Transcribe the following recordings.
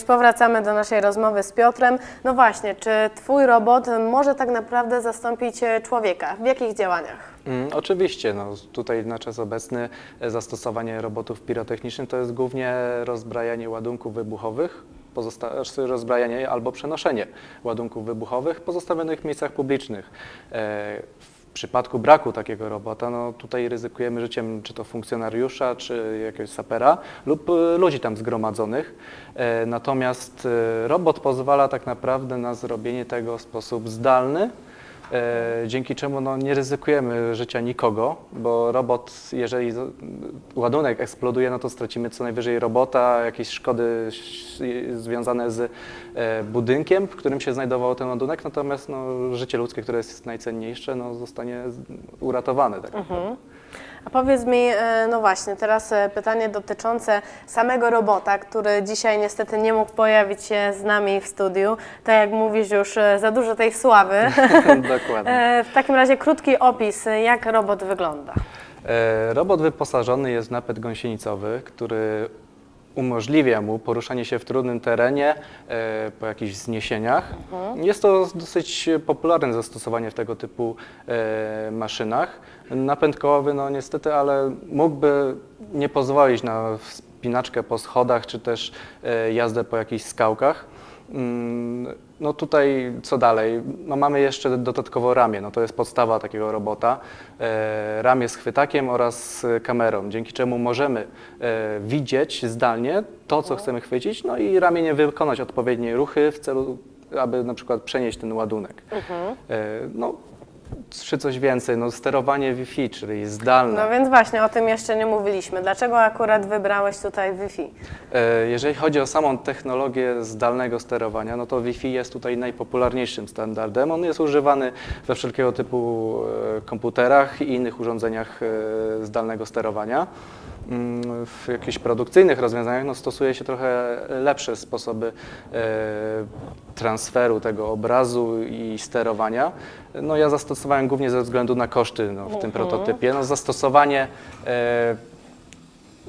już powracamy do naszej rozmowy z Piotrem. No właśnie, czy Twój robot może tak naprawdę zastąpić e, człowieka? W jakich działaniach? Mm, oczywiście, no, tutaj na czas obecny e, zastosowanie robotów pirotechnicznych to jest głównie rozbrajanie ładunków wybuchowych, znaczy rozbrajanie albo przenoszenie ładunków wybuchowych pozostawionych w miejscach publicznych. E, w przypadku braku takiego robota, no tutaj ryzykujemy życiem czy to funkcjonariusza, czy jakiegoś sapera lub e, ludzi tam zgromadzonych. E, natomiast e, robot pozwala tak naprawdę na zrobienie tego w sposób zdalny, dzięki czemu no, nie ryzykujemy życia nikogo, bo robot, jeżeli ładunek eksploduje, no to stracimy co najwyżej robota, jakieś szkody związane z e, budynkiem, w którym się znajdował ten ładunek, natomiast no, życie ludzkie, które jest najcenniejsze, no, zostanie uratowane. Tak naprawdę. A powiedz mi, e, no właśnie, teraz e, pytanie dotyczące samego robota, który dzisiaj niestety nie mógł pojawić się z nami w studiu. Tak jak mówisz już, e, za dużo tej sławy. Dokładnie. W takim razie krótki opis, jak robot wygląda. Robot wyposażony jest w napęd gąsienicowy, który umożliwia mu poruszanie się w trudnym terenie e, po jakichś zniesieniach. Jest to dosyć popularne zastosowanie w tego typu e, maszynach. Napęd kołowy, no niestety, ale mógłby nie pozwolić na wspinaczkę po schodach, czy też e, jazdę po jakichś skałkach. Mm, No tutaj co dalej? No mamy jeszcze dodatkowo ramię, no to jest podstawa takiego robota. E, ramię z chwytakiem oraz kamerą, dzięki czemu możemy e, widzieć zdalnie to, co chcemy chwycić, no i ramieniem wykonać odpowiednie ruchy w celu, aby na przykład przenieść ten ładunek. E, no, czy coś więcej, no sterowanie Wi-Fi, czyli zdalne. No więc właśnie, o tym jeszcze nie mówiliśmy. Dlaczego akurat wybrałeś tutaj Wi-Fi? E, Jeżeli chodzi o samą technologię zdalnego sterowania, no to Wi-Fi jest tutaj najpopularniejszym standardem. On jest używany we wszelkiego typu e, komputerach i innych urządzeniach e, zdalnego sterowania. W jakichś produkcyjnych rozwiązaniach no, stosuje się trochę lepsze sposoby e, transferu tego obrazu i sterowania. No, ja zastosowałem głównie ze względu na koszty no, w tym prototypie. No, zastosowanie e,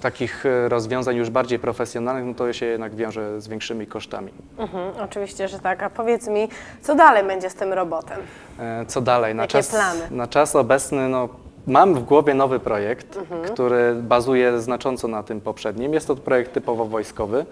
takich e, rozwiązań już bardziej profesjonalnych, no to się jednak wiąże z większymi kosztami. Mhm, oczywiście, że tak. A powiedz mi, co dalej będzie z tym robotem? Co dalej? Na Jakie czas, plany? Na czas obecny no, mam w głowie nowy projekt, który bazuje znacząco na tym poprzednim. Jest to projekt typowo wojskowy.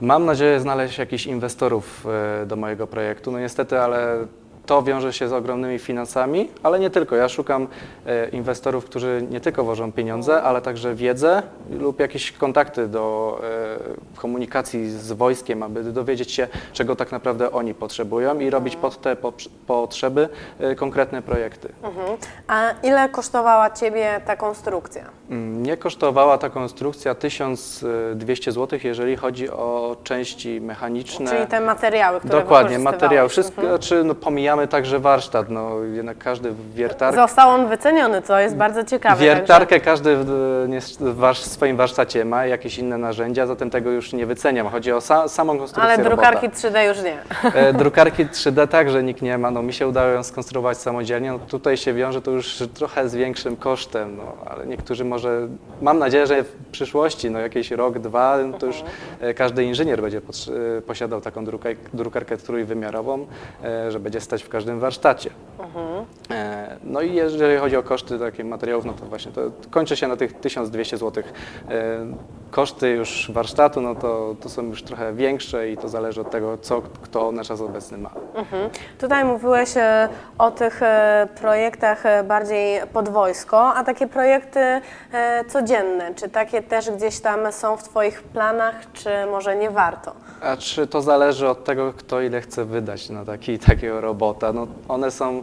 Mam nadzieję znaleźć jakichś inwestorów e, do mojego projektu. No niestety, ale to wiąże się z ogromnymi finansami, ale nie tylko. Ja szukam e, inwestorów, którzy nie tylko włożą pieniądze, ale także wiedzę lub jakieś kontakty do e, komunikacji z wojskiem, aby dowiedzieć się, czego tak naprawdę oni potrzebują i robić pod te po- potrzeby e, konkretne projekty. Mhm. A ile kosztowała Ciebie ta konstrukcja? Mnie kosztowała ta konstrukcja 1200 zł, jeżeli chodzi o części mechaniczne. Czyli te materiały, które Dokładnie, materiał. wykorzystywałeś. Wszystko, Mhm. znaczy, no, pomijamy także warsztat. No, jednak każdy wiertark, Został on wyceniony, co jest bardzo ciekawe. wiertarkę każdy w, nie- swoim warsztacie ma, jakieś inne narzędzia, zatem tego już nie wyceniam. Chodzi o sa, samą konstrukcję Ale robota. drukarki 3D już nie. E, Drukarki 3D także nikt nie ma, no mi się udało ją skonstruować samodzielnie, no tutaj się wiąże to już trochę z większym kosztem, no ale niektórzy może, mam nadzieję, że w przyszłości, no jakieś rok, dwa, no to już e, każdy inżynier będzie e, posiadał taką drukarkę, drukarkę trójwymiarową, e, że będzie stać w każdym warsztacie. E, No i jeżeli chodzi o koszty takich materiałów, no to właśnie to kończy się na tych 1200 zł. Koszty już warsztatu, no to, to są już trochę większe i to zależy od tego, co kto na czas obecny ma. Mhm. Tutaj mówiłeś e, o tych e, projektach e, bardziej pod wojsko, a takie projekty e, codzienne, czy takie też gdzieś tam są w Twoich planach, czy może nie warto? A czy to zależy od tego, kto ile chce wydać na taki, takiego robota? No, one są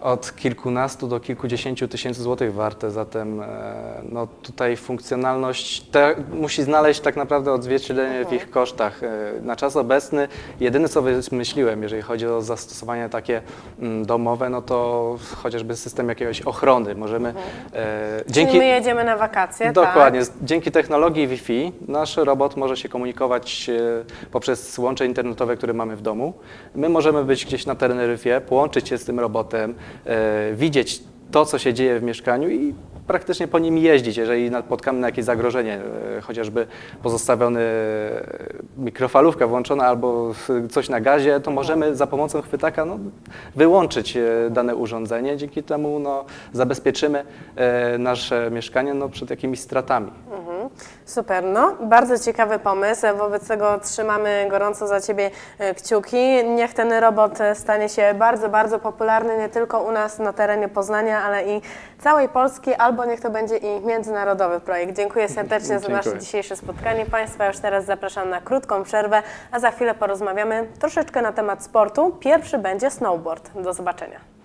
od kilkunastu do kilkudziesięciu tysięcy złotych warte, zatem e, no, tutaj funkcjonalność musi znaleźć tak naprawdę odzwierciedlenie w ich kosztach. E, Na czas obecny jedyne co wymyśliłem, jeżeli chodzi o zastosowania takie mm, domowe, no to chociażby system jakiejś ochrony. Możemy e, Czyli my jedziemy na wakacje, Dokładnie. tak? Dzięki technologii Wi-Fi nasz robot może się komunikować poprzez łącze internetowe, które mamy w domu. My możemy być gdzieś na Teneryfie, połączyć się z tym robotem, widzieć to, co się dzieje w mieszkaniu i praktycznie po nim jeździć, jeżeli napotkamy na jakieś zagrożenie, e, chociażby pozostawiony e, mikrofalówka włączona albo coś na gazie, to możemy za pomocą chwytaka no, wyłączyć e, dane urządzenie. Dzięki temu no, zabezpieczymy e, nasze mieszkanie no, przed jakimiś stratami. Super, no bardzo ciekawy pomysł. Wobec tego trzymamy gorąco za Ciebie e, kciuki. Niech ten robot e, stanie się bardzo, bardzo popularny nie tylko u nas na terenie Poznania, ale i całej Polski, albo niech to będzie i międzynarodowy projekt. Dziękuję serdecznie za nasze Dziękuję. dzisiejsze spotkanie. Państwa już teraz zapraszam na krótką przerwę, a za chwilę porozmawiamy troszeczkę na temat sportu. Pierwszy będzie snowboard. Do zobaczenia.